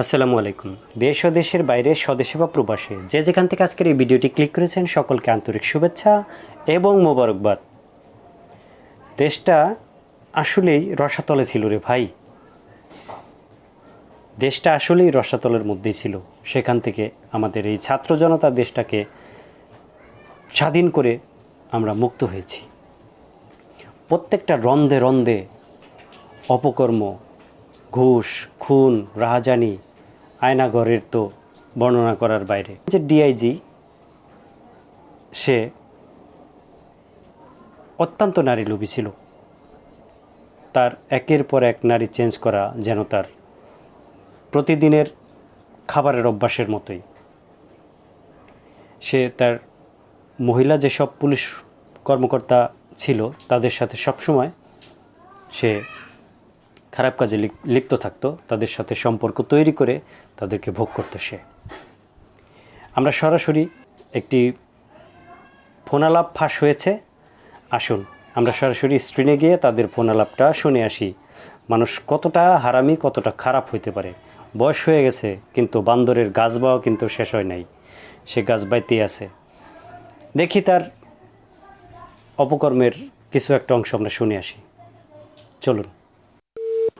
আসসালামু আলাইকুম। দেশ ও দেশের বাইরে স্বদেশে বা প্রবাসে যে যেখান থেকে আজকের এই ভিডিওটি ক্লিক করেছেন, সকলকে আন্তরিক শুভেচ্ছা এবং মোবারকবাদ। দেশটা আসলেই রসাতলে ছিল রে ভাই। দেশটা আসলেই রসাতলের মধ্যেই ছিল। সেখান থেকে আমাদের এই ছাত্র জনতা দেশটাকে স্বাধীন করে আমরা মুক্ত হয়েছি। প্রত্যেকটা রন্ধে রন্ধে অপকর্ম ঘুষ, খুন, রাহাজানি আয়নাঘরের তো বর্ণনা করার বাইরে। যে ডিআইজি সে অত্যন্ত নারী লোভী ছিল। তার একের পর এক নারী চেঞ্জ করা যেন তার প্রতিদিনের খাবারের অভ্যাসের মতোই। সে তার মহিলা যেসব পুলিশ কর্মকর্তা ছিল, তাদের সাথে সবসময় সে খারাপ কাজে লিপ- লিপ্ত থাকতো, তাদের সাথে সম্পর্ক তৈরি করে তাদেরকে ভোগ করতো সে। আমরা সরাসরি একটি ফোনালাপ ফাঁস হয়েছে। আসুন, আমরা সরাসরি স্ক্রিনে গিয়ে তাদের ফোনালাপটা শুনে আসি। মানুষ কতটা হারামি, কতটা খারাপ হইতে পারে। বয়স হয়ে গেছে, কিন্তু বান্দরের গাছ বাও কিন্তু শেষ হয় নাই। সে গাছ বাইতেই আছে। দেখি তার অপকর্মের কিছু একটা অংশ আমরা শুনে আসি। চলুন।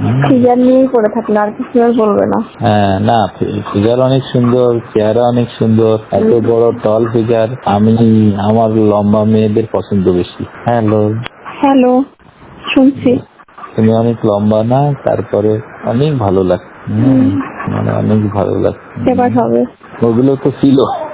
ফিগার নিয়েই পড়ে থাকল আর কিছু আর বলবে না। হ্যাঁ না ফিগার অনেক সুন্দর চেহারা অনেক সুন্দর এত বড় টল ফিগার আমি আমার লম্বা মেয়েদের পছন্দ বেশি। হ্যালো। হ্যালো শুনছি। তুমি অনেক লম্বা না তারপরে অনেক ভালো লাগছে। মানে অনেক ভালো লাগছে। এবার হবে। ওগুলো তো ছিল।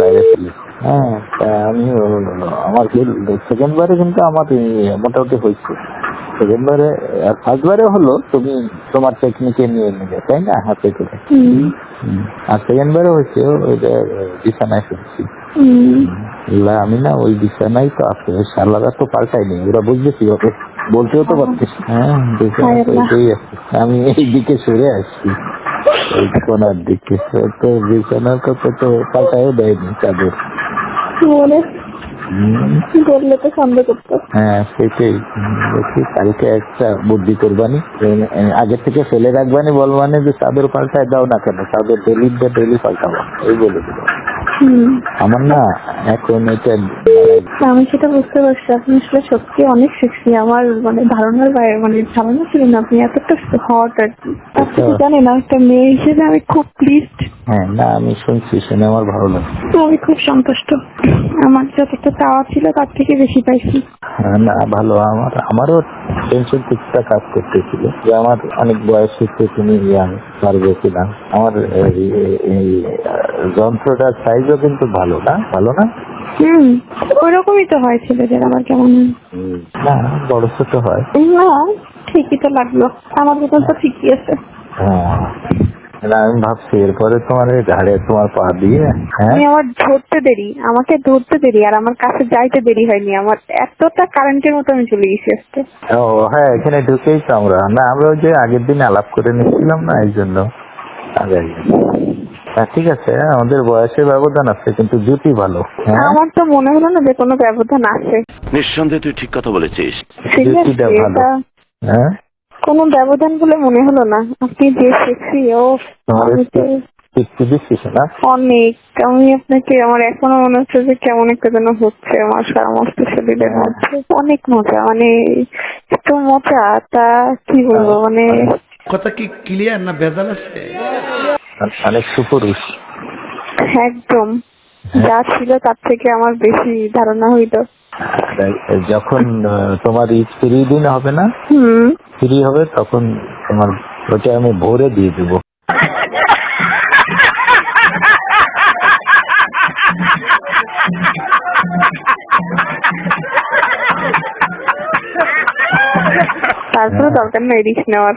বাইরে ছিল। হ্যাঁ আমি আমার সেকেন্ড বারে কিন্তু আমার মোটামুটি হয়েছে। সেকেন্ড বারে ফার্স্ট বারে হলো তুমি তোমার টেকনিকে নিয়ে নিলে তাই না? হাতে করে। আর সেকেন্ড বারে হয়েছে ওইটা বিছানায় শুনছি। আমি না ওই বিছানায় তো আছে সালারা তো পাল্টাইনি ওরা বুঝবে কি হবে বলতেও তো পারতিস হ্যাঁ আমি এই দিকে সরে আসছি। কোনার দিকে। তো বিছানার কথা তো পাল্টাও দেয়নি চাদর বলে তো সন্দেহ করতো। হ্যাঁ সেটাই। দেখি কালকে একটা বুদ্ধি করবানি। এ, আগে থেকে ফেলে রাখবানি বলবানি যে চাদর পাল্টায় দাও না কেন? চাদর ডেলি ডেলি পাল্টাবো। এই বলে দিল। হুম আমার না এখন এটা আমি সেটা বুঝতে পারছি। আপনি আসলে সত্যি অনেক সেক্সি আমার মানে ধারণার বাইরে মানে ধারণা ছিল না আপনি এতটা হট আর কি। আপনি জানেন আমি একটা মেয়ে হিসেবে আমি খুব প্লিজড হ্যাঁ না আমি শুনছি শুনে আমার ভালো লাগে আমি খুব সন্তুষ্ট। আমার যতটা চাওয়া ছিল তার থেকে বেশি পাইছি। হ্যাঁ, না ভালো। আমার আমারও টেনশন কিছুটা কাজ করতেছিল। যে আমার অনেক বয়স হচ্ছে তুমি ইয়াং পারবে কিনা আমার এই যন্ত্রটার সাইজও কিন্তু ভালো না ভালো না? হুম ওইরকমই তো হয় ছেলেদের আমার কেমন? না বড় ছোট হয়। না ঠিকই তো লাগল। আমার মতন তো ঠিকই আছে। হ্যাঁ। না আমি ভাবছি এরপরে তোমার এই ঘাড়ে তোমার পা দিয়ে হ্যাঁ? আমি আমার ধরতে দেরি আমাকে ধরতে দেরি আর আমার কাছে যাইতে দেরি হয়নি। আমার এতটা কারেন্টের মতো আমি চলে গেছি আজকে। ও হ্যাঁ এখানে ঢুকেই তো আমরা। না আমরা ওই যে আগের দিন আলাপ করে নিচ্ছিলাম না এই জন্য। আগে। হ্যাঁ ঠিক আছে আমাদের বয়সের ব্যবধান আছে কিন্তু জুটি ভালো হ্যাঁ? আমার তো মনে হলো না যে কোনো ব্যবধান আছে। নিঃসন্দেহে তুই ঠিক কথা বলেছিস। জুটিটা ভালো। হ্যাঁ? কোনো ব্যবধান বলে মনে হলো না। আপনি যে সেক্সি ও না? অনেক। আমি আপনাকে আমার এখনও মনে হচ্ছে যে কেমন একটা যেন হচ্ছে আমার সমস্ত শরীরের মধ্যে। অনেক মজা মানে এত মজা তা কি বলব মানে কথা কি ক্লিয়ার না ভেজাল আছে? অনেক সুপুরুষ। একদম। যা ছিল তার থেকে আমার বেশি ধারণা হইতো যখন তোমার ঈদ ফ্রি দিন হবে না? হুম। ফ্রি হবে তখন তোমার ওটা আমি ভোরে দিয়ে দেবো। তারপরে দরকার নেই রিস্ক নেওয়ার।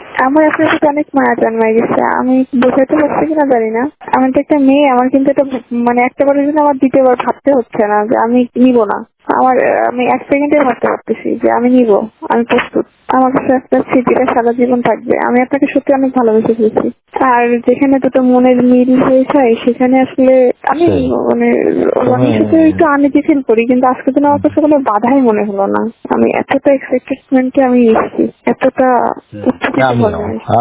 আমার আপনার সাথে অনেক মায়া জন্মাই গেছে। আমি বোঝাতে পারছি কিনা জানি না। আমি তো একটা মেয়ে আমার কিন্তু এটা মানে একটা বারের জন্য আমার দ্বিতীয়বার ভাবতে হচ্ছে না যে আমি নিব না। আমার আমি এক সেকেন্ডে ভাবতে পারতেছি যে আমি নিব আমি প্রস্তুত। আমার কাছে একটা স্মৃতিটা সারা জীবন থাকবে। আমি আপনাকে সত্যি অনেক ভালোবেসে ফেলেছি। আর যেখানে দুটো মনের মিল হয়ে যায় সেখানে আসলে আমি মানে আমি তুমি- শুধু একটু আনইজি ফিল করি কিন্তু আজকে দিন আমার কাছে কোনো বাধাই মনে হলো না। আমি এতটা এক্সাইটেডমেন্টে আমি এসেছি। এতটা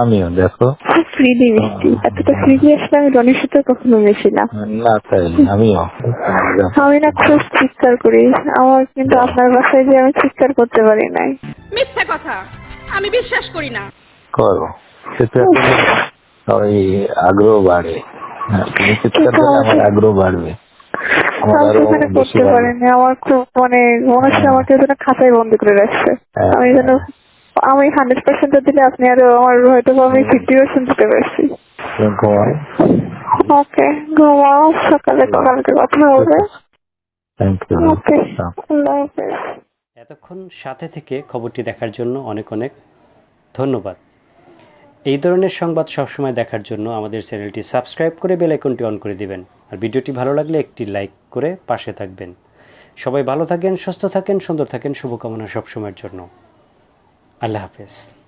আমিও দেখো। খুব ফ্রিলি মিষ্টি। এতটা ফ্রিলি আসলে আমি রনির সাথে কখনো মিশি না না তাই আমিও। আমি না খুব চিৎকার করি। আমার কিন্তু আপনার বাসায় যে আমি চিৎকার করতে পারি নাই। মিথ্যা কথা। আমি বিশ্বাস করি না। করো। সেটা ওই আগ্রহ বাড়ে। হ্যাঁ, তুমি চিৎকার করলে আমার আগ্রহ বাড়বে। করতে পারিনি। আমার খুব মানে মনে হচ্ছে আমাকে যেন খাঁচায় বন্দি করে রাখছে। হ্যাঁ, আমি যেন আমি হান্ড্রেড পার্সেন্ট দিলে আপনি আরও আমার হয়তো বা আমি ফিফটি পার্সেন্ট দিতে পারছি। ওকে ঘুমাও সকালে কালকে কথা হবে। ওকে এতক্ষণ সাথে থেকে খবরটি দেখার জন্য অনেক অনেক ধন্যবাদ। এই ধরনের সংবাদ সবসময় দেখার জন্য আমাদের চ্যানেলটি সাবস্ক্রাইব করে বেল আইকনটি অন করে দিবেন। আর ভিডিওটি ভালো লাগলে একটি লাইক করে পাশে থাকবেন। সবাই ভালো থাকেন সুস্থ থাকেন সুন্দর থাকেন শুভকামনা সবসময়ের জন্য। আল্লাহ হাফেজ।